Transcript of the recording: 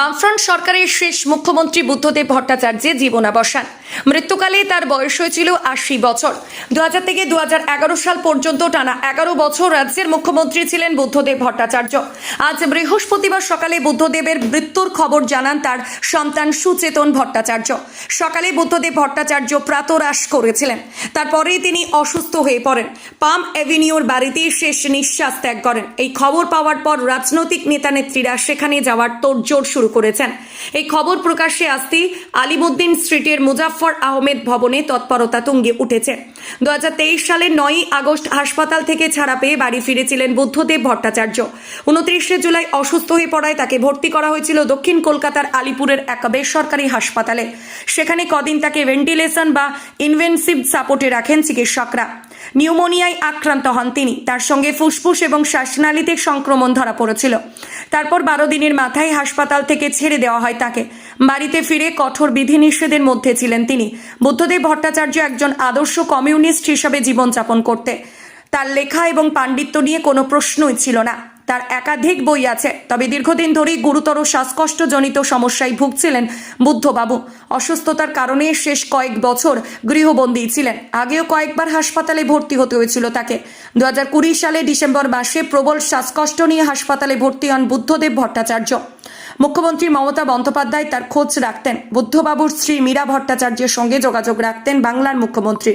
বামফ্রন্ট সরকারের শেষ মুখ্যমন্ত্রী বুদ্ধদেব ভট্টাচার্যের জীবনাবসান। মৃত্যুকালে তার বয়স হয়েছিল আশি বছর। দু হাজার থেকে দু হাজার এগারো সাল পর্যন্ত টানা এগারো বছর রাজ্যের মুখ্যমন্ত্রী ছিলেন বুদ্ধদেব ভট্টাচার্য। আজ বৃহস্পতিবার সকালে বুদ্ধদেবের মৃত্যুর খবর জানান তার সন্তান সুচেতন ভট্টাচার্য। সকালে বুদ্ধদেব ভট্টাচার্য প্রাতরাস করেছিলেন। তারপরেই তিনি অসুস্থ হয়ে পড়েন। পাম অ্যাভিনিউর বাড়িতেই শেষ নিঃশ্বাস ত্যাগ করেন। এই খবর পাওয়ার পর রাজনৈতিক নেতা নেত্রীরা সেখানে যাওয়ার তোড়জোড় শুরু করেছেন। এই খবর প্রকাশ্যে আসতেই আলিমুদ্দিন স্ট্রিটের মুজাফফর আহমেদ ভবনে তৎপরতা তুঙ্গে উঠেছে। দু সালের নয়ই আগস্ট হাসপাতাল থেকে ছাড়া পেয়ে বাড়ি ফিরেছিলেন বুদ্ধদেব ভট্টাচার্য। উনত্রিশে জুলাই অসুস্থ হয়ে পড়ায় তাকে ভর্তি করা হয়েছিল দক্ষিণ কলকাতার আলিপুরের এক বেসরকারি হাসপাতালে। সেখানে কদিন তাকে ভেন্টিলেশন বা ইনভেন্সিভ সাপোর্টে রাখেন চিকিৎসকরা। নিউমোনিয়ায় আক্রান্ত হন তিনি। তার সঙ্গে ফুসফুস এবং শ্বাসনালীতে সংক্রমণ ধরা পড়েছিল। তারপর বারো দিনের মাথায় হাসপাতাল থেকে ছেড়ে দেওয়া হয় তাকে। বাড়িতে ফিরে কঠোর বিধিনিষেধের মধ্যে ছিলেন তিনি। বুদ্ধদেব ভট্টাচার্য একজন আদর্শ কমিউনিস্ট হিসাবে জীবনযাপন করতে। তার লেখা এবং পাণ্ডিত্য নিয়ে কোনো প্রশ্নই ছিল না। তার একাধিক বই আছে। তবে দীর্ঘদিন ধরেই গুরুতর শ্বাসকষ্টজনিত সমস্যায় ভুগছিলেন বুদ্ধবাবু। অসুস্থতার কারণে শেষ কয়েক বছর গৃহবন্দী ছিলেন। আগেও কয়েকবার হাসপাতালে ভর্তি হতে হয়েছিল তাকে। দু হাজার কুড়ি সালে ডিসেম্বর মাসে প্রবল শ্বাসকষ্ট নিয়ে হাসপাতালে ভর্তি হন বুদ্ধদেব ভট্টাচার্য। মুখ্যমন্ত্রী মমতা বন্দ্যোপাধ্যায় তার খোঁজ রাখতেন। বুদ্ধবাবুর স্ত্রী মীরা ভট্টাচার্যের সঙ্গে যোগাযোগ রাখতেন বাংলার মুখ্যমন্ত্রী।